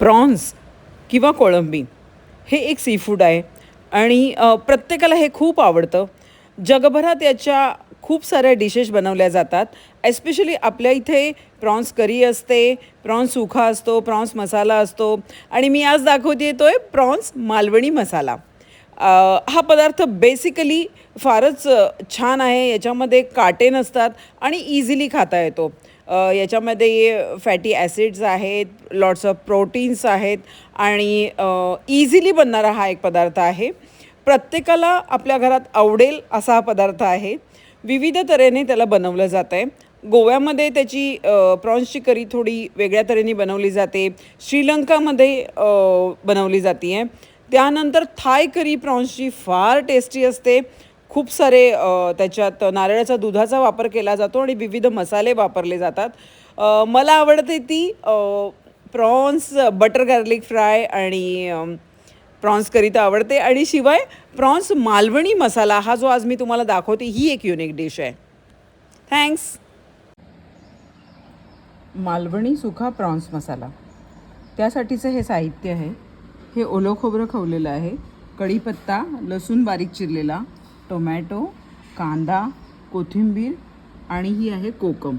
Prawns किंवा कोळंबी हे एक सी फूड आहे. आणि प्रत्येकाला हे खूप आवडतं. जगभरात याच्या खूप साऱ्या डिशेस बनवल्या जातात. एस्पेशली आपल्या इथे प्रॉन्स करी असते प्रॉन्स सुखा असतो प्रॉन्स मसाला असतो. आणि मी आज दाखवते तो आहे प्रॉन्स मालवणी मसाला. हा पदार्थ बेसिकली फारच छान आहे. याच्यामध्ये काटे नसतात आणि इझिली खाता येतो. याच्यामध्ये फॅटी ॲसिड्स आहेत लॉट्स ऑफ प्रोटीन्स आहेत आणि इझिली बनणारा हा एक पदार्थ आहे. प्रत्येकाला आपल्या घरात आवडेल असा हा पदार्थ आहे. विविध तऱ्हेने त्याला बनवलं जातं आहे गोव्यामध्ये त्याची प्रॉन्सची करी थोडी वेगळ्या तऱ्हेने बनवली जाते. श्रीलंकामध्ये बनवली जाते आहे त्यानंतर थाय करी प्रॉन्सची फार टेस्टी असते. खूप सारे त्याच्यात नारळाचा दुधाचा वापर केला जातो आणि विविध मसाले वापरले जातात. मला आवडते ती प्रॉन्स बटर गार्लिक फ्राय आणि प्रॉन्स करी तर आवडते. आणि शिवाय प्रॉन्स मालवणी मसाला हा जो आज मी तुम्हाला दाखवते ही एक युनिक डिश आहे. Thanks Malvani sukha prawns masala. त्यासाठीचं हे साहित्य आहे. हे ओलं खोबरं खवलेलं आहे. कढीपत्ता लसूण बारीक चिरलेला टोमॅटो कांदा कोथिंबीर आणि ही आहे कोकम.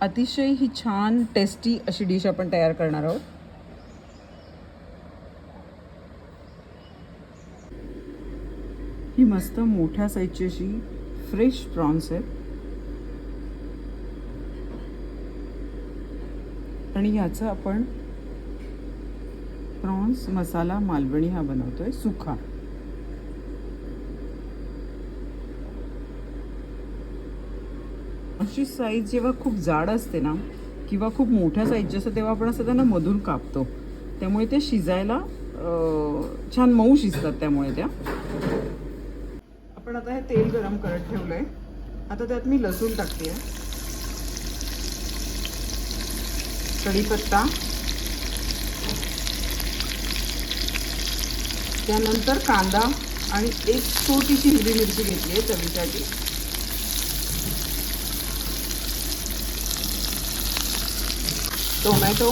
अतिशय ही छान टेस्टी अशी डिश आपण तयार करणार आहोत. ही मस्त मोठ्या साईजची अशी फ्रेश प्रॉन्स आहेत. आणि ह्याचं आपण प्रॉन्स मसाला मालवणी हा बनवतोय सुखा. अशी साईज जेव्हा खूप जाड असते ना किंवा खूप मोठ्या साईजची असते तेव्हा आपण असं त्यांना मधून कापतो. त्यामुळे ते शिजायला छान मऊ शिजतात त्यामुळे त्या. आपण आता हे तेल गरम करत ठेवलंय. आता त्यात मी लसूण टाकते कढीपत्ता. त्यानंतर कांदा आणि एक छोटीशी हिरवी मिरची घेतली आहे चवीसाठी. टोमॅटो.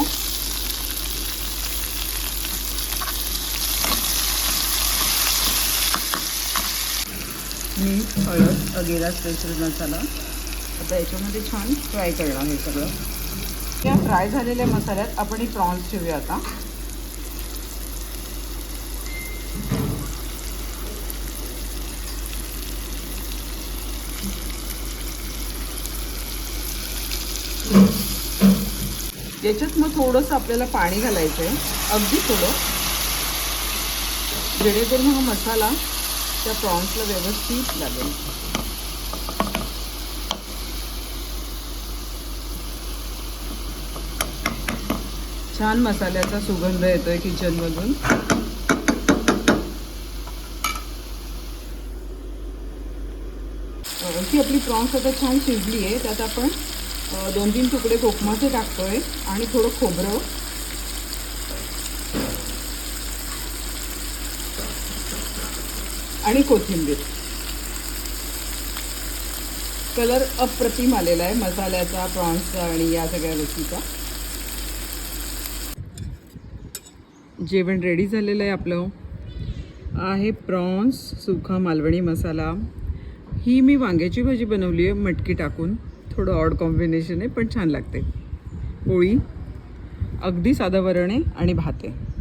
मीठ हळद अगेला स्पेशल मसाला. आता याच्यामध्ये छान फ्राय करणार हे सगळं. या फ्राय झालेल्या मसाल्यात आपण ही प्रॉन्स ठेवूया आता. याच्यात मग थोडंसं आपल्याला पाणी घालायचं आहे अगदी थोडं. जेणेकरून हा मसाला त्या प्रॉन्सला व्यवस्थित लागेल. छान मसाल्याचा सुगंध येतोय किचनमधून ती ही आपली प्रॉन्स आता छान शिजली आहे. त्यात आपण दोन तीन तुकडे कोकमाचे आहे आणि थोडं खोबरं. आणि कोथिंबीर. कलर अप्रतिम आलेला आहे मसाल्याचा प्रॉन्सचा आणि या सगळ्या गोष्टीचा जेवण रेडी झालेलं आहे आपलं. आहे प्रॉन्स सुखा मालवणी मसाला. ही मी वांग्याची भाजी बनवली आहे मटकी टाकून. थोडं ऑड कॉम्बिनेशन आहे पण छान लागते. पोळी अगदी साधं वरण आहे आणि भात आहे.